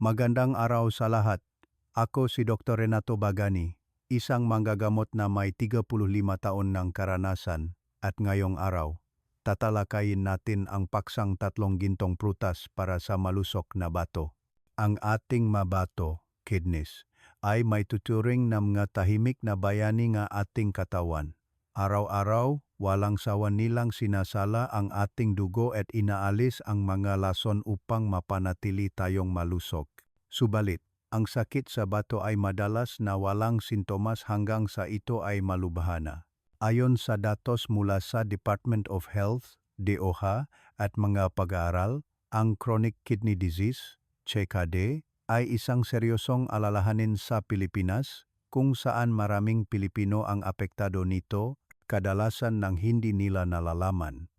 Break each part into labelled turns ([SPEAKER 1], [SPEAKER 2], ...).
[SPEAKER 1] Magandang araw sa lahat. Ako si Dr. Renato Bagani, isang manggagamot na may 35 taon ng karanasan at ngayong araw, tatalakayin natin ang paksang tatlong gintong prutas para sa malusok na bato. Ang ating mabato, kidneys, ay may tuturing na mga tahimik na bayani nga ating katawan. Araw-araw, walang sawa nilang sinasala ang ating dugo at inaalis ang mga lason upang mapanatili tayong malusog. Subalit, ang sakit sa bato ay madalas na walang sintomas hanggang sa ito ay malubhana. Ayon sa datos mula sa Department of Health, DOH, at mga pag-aaral, ang chronic kidney disease, CKD, ay isang seryosong alalahanin sa Pilipinas kung saan maraming Pilipino ang apektado nito, kadalasan ng hindi nila nalalaman.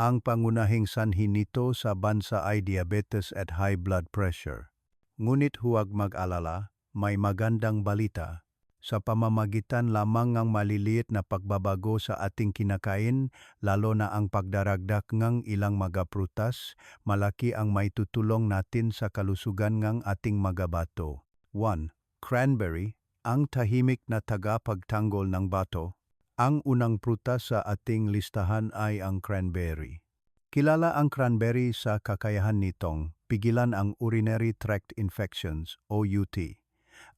[SPEAKER 1] Ang pangunahing sanhi nito sa bansa ay diabetes at high blood pressure. Ngunit huwag mag-alala, may magandang balita. Sa pamamagitan lamang ng maliliit na pagbabago sa ating kinakain, lalo na ang pagdaragdak ng ilang mga prutas, malaki ang may tutulong natin sa kalusugan ng ating mga bato. 1. Cranberry, ang tahimik na tagapagtanggol ng bato. Ang unang prutas sa ating listahan ay ang cranberry. Kilala ang cranberry sa kakayahan nitong pigilan ang urinary tract infections o UT.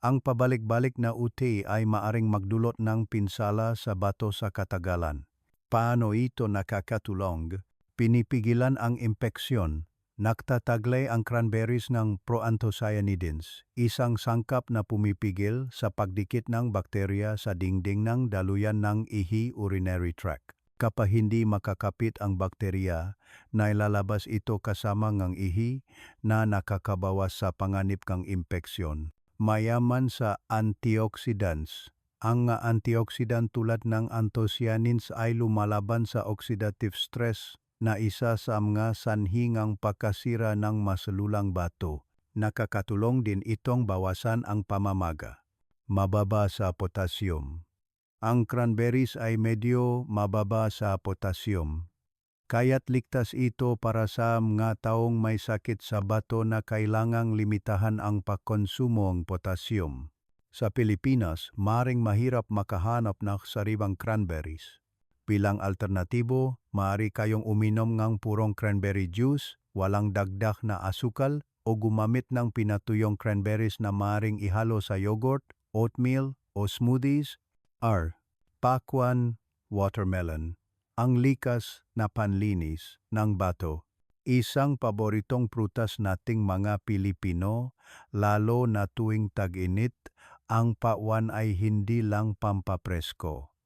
[SPEAKER 1] Ang pabalik-balik na UT ay maaring magdulot ng pinsala sa bato sa katagalan. Paano ito nakakatulong? Pinipigilan ang impeksyon. Nagtataglay ang cranberries ng proanthocyanidins, isang sangkap na pumipigil sa pagdikit ng bakterya sa dingding ng daluyan ng ihi urinary tract. Kapag hindi makakapit ang bakterya, nailalabas ito kasama ng ihi na nakakabawas sa panganib ng impeksyon mayaman sa antioxidants. Ang antioxidant tulad ng anthocyanins ay lumalaban sa oxidative stress na isa sa mga sanhingang pagkasira ng masalulang bato. Nakakatulong din itong bawasan ang pamamaga. Mababa sa potassium. Ang cranberries ay medyo mababa sa potassium kaya't ligtas ito para sa mga taong may sakit sa bato na kailangang limitahan ang pagkonsumo ng potassium. Sa Pilipinas, maring mahirap makahanap ng sariwang cranberries. Bilang alternatibo, maaari kayong uminom ng purong cranberry juice, walang dagdag na asukal, o gumamit ng pinatuyong cranberries na maring ihalo sa yogurt, oatmeal, o smoothies. R. Pakwan Watermelon ang likas na panlinis ng bato. Isang paboritong prutas nating mga Pilipino, lalo na tuwing tag-init, ang pawan ay hindi lang pampapresko.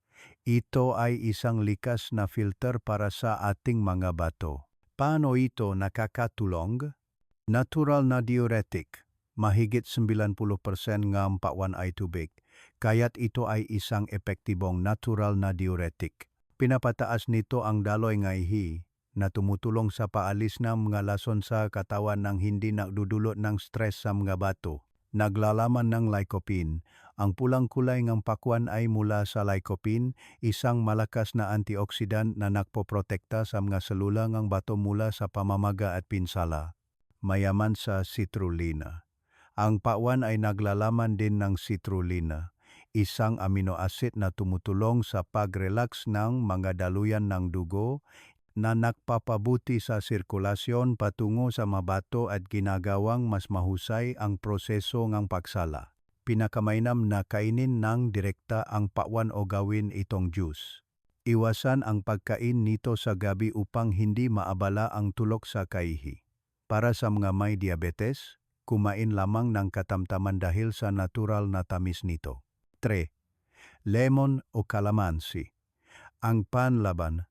[SPEAKER 1] Ito ay isang likas na filter para sa ating mga bato. Paano ito nakakatulong? Natural na diuretic. Mahigit 90% ng ang pawan ay tubig, kaya't ito ay isang epektibong natural na diuretic. Pinapataas nito ang daloy ng ihi na tumutulong sa paalis ng mga lason sa katawan ng hindi nagdudulot ng stress sa mga bato. Naglalaman ng lycopene. Ang pulang kulay ng pakwan ay mula sa lycopene, isang malakas na antioxidant na nagpoprotekta sa mga selula ng bato mula sa pamamaga at pinsala. Mayaman sa citrulina. Ang pakwan ay naglalaman din ng citrulina isang amino acid na tumutulong sa pag-relax ng mga daluyan ng dugo na nagpapabuti sa sirkulasyon patungo sa mabato at ginagawang mas mahusay ang proseso ng pagsala. Pinakamainam na kainin ng direkta ang pakwan o gawin itong juice. Iwasan ang pagkain nito sa gabi upang hindi maabala ang tulok sa kaihi. Para sa mga may diabetes, kumain lamang ng katamtaman dahil sa natural na tamis nito. 3. Lemon o calamansi. Ang panlaban,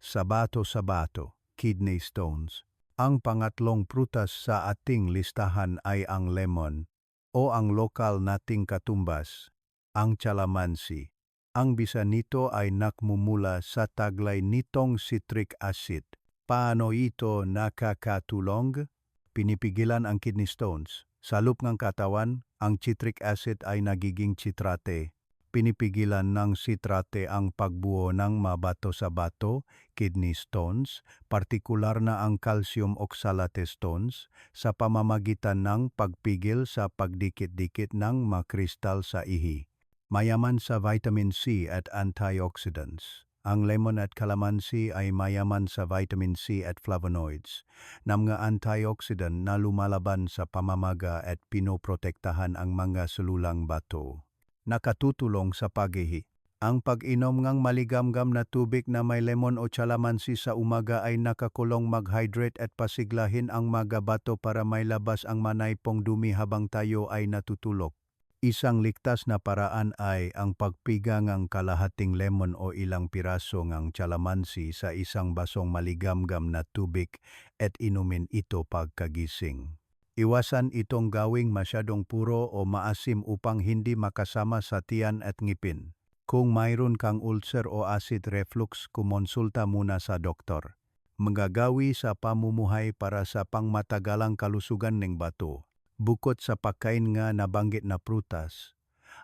[SPEAKER 1] sabato-sabato, kidney stones. Ang pangatlong prutas sa ating listahan ay ang lemon o ang lokal nating katumbas, ang calamansi. Ang bisa nito ay nakmumula sa taglay nitong citric acid. Paano ito nakakatulong? Pinipigilan ang kidney stones. Sa loop ng katawan, ang citric acid ay nagiging citrate. Pinipigilan ng sitrate ang pagbuo ng mabato sa bato, kidney stones, partikular na ang calcium oxalate stones, sa pamamagitan ng pagpigil sa pagdikit-dikit ng makristal sa ihi. Mayaman sa vitamin C at antioxidants. Ang lemon at calamansi ay mayaman sa vitamin C at flavonoids, na mga antioxidant na lumalaban sa pamamaga at pinoprotektahan ang mga selulang bato. Nakatutulong sa pagihi. Ang pag-inom ng maligamgam na tubig na may lemon o calamansi sa umaga ay nakakulong mag-hydrate at pasiglahin ang mga bato para may labas ang manaypong dumi habang tayo ay natutulog. Isang ligtas na paraan ay ang pagpiga ng kalahating lemon o ilang piraso ng calamansi sa isang basong maligamgam na tubig at inumin ito pagkagising. Iwasan itong gawing masyadong puro o maasim upang hindi makasama sa tiyan at ngipin. Kung mayroon kang ulcer o acid reflux, kumonsulta muna sa doktor. Magagawi sa pamumuhay para sa pangmatagalang kalusugan ng bato. Bukod sa pagkain nga nabanggit na prutas,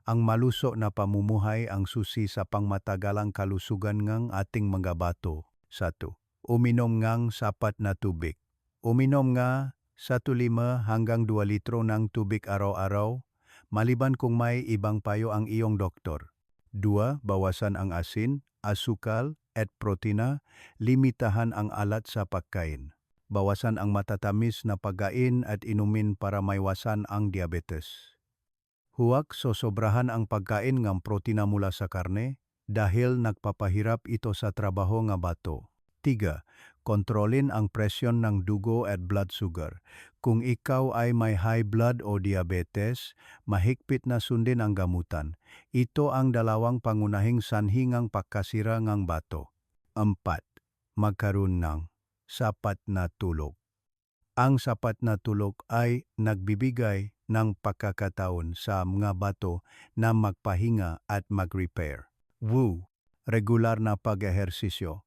[SPEAKER 1] ang maluso na pamumuhay ang susi sa pangmatagalang kalusugan ng ating mga bato. Satu, uminom ngang sapat na tubig. Uminom nga 1.5 hanggang 2 litro ng tubig araw-araw, maliban kung may ibang payo ang iyong doktor. 2. Bawasan ang asin, asukal, at protina, limitahan ang alat sa pagkain. Bawasan ang matatamis na pagkain at inumin para maiwasan ang diabetes. Huwag sosobrahan ang pagkain ng protina mula sa karne dahil nagpapahirap ito sa trabaho nga bato. 3. Kontrolin ang presyon ng dugo at blood sugar. Kung ikaw ay may high blood o diabetes, mahigpit na sundin ang gamutan. Ito ang dalawang pangunahing sanhi pagkasira ng bato. 4. Magkaroon ng sapat na tulog. Ang sapat na tulog ay nagbibigay ng pagkakataon sa mga bato na magpahinga at mag-repair. Woo! Regular na pag-ehersisyo.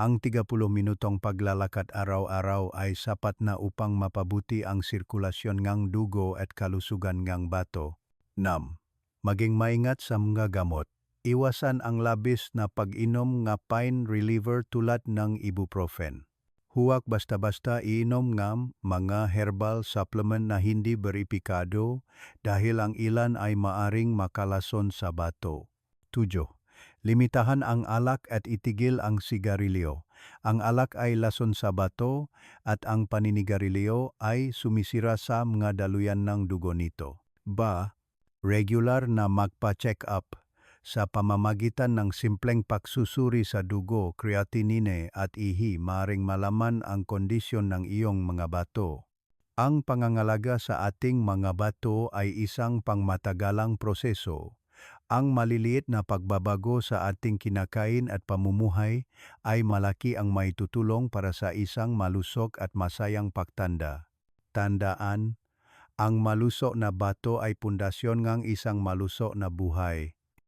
[SPEAKER 1] Ang 30 minutong paglalakad araw-araw ay sapat na upang mapabuti ang sirkulasyon ng dugo at kalusugan ng bato. 6. Maging maingat sa mga gamot. Iwasan ang labis na pag-inom nga pain reliever tulad ng ibuprofen. Huwag basta-basta iinom ng mga herbal supplement na hindi beripikado dahil ang ilan ay maaring makalason sa bato. 7. Limitahan ang alak at itigil ang sigarilyo. Ang alak ay lason sa bato at ang paninigarilyo ay sumisira sa mga daluyan ng dugo nito. Ba, regular na magpa-check up sa pamamagitan ng simpleng pagsusuri sa dugo, creatinine at ihi maring malaman ang kondisyon ng iyong mga bato. Ang pangangalaga sa ating mga bato ay isang pangmatagalang proseso. Ang maliliit na pagbabago sa ating kinakain at pamumuhay ay malaki ang maitutulong para sa isang malusog at masayang pagtanda. Tandaan, ang maluso na bato ay pundasyon ng isang maluso na buhay.